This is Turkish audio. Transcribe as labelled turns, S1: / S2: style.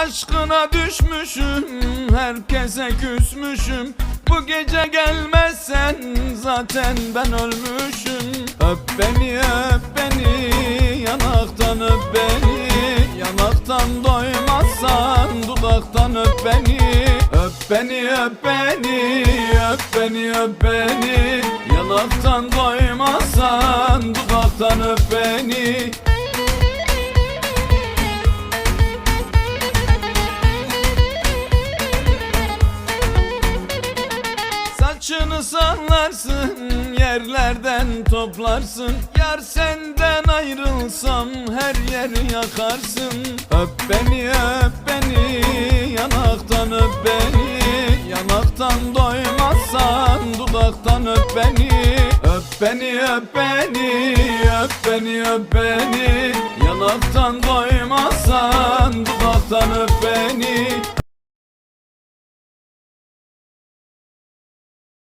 S1: Aşkına düşmüşüm herkese küsmüşüm. Bu gece gelmezsen zaten ben ölmüşüm. Öp beni öp beni yanaktan öp beni. Yanaktan doymazsan dudaktan öp beni. Öp beni öp beni öp beni öp beni. Yanaktan doymazsan dudaktan öp beni Saçını sallarsın yerlerden toplarsın. Yar senden ayrılsam her yeri yakarsın. Öp beni öp beni yanaktan öp beni. Yanaktan doymazsan dudaktan öp beni. Öp beni öp beni öp beni öp beni. Yanaktan doymazsan dudaktan öp beni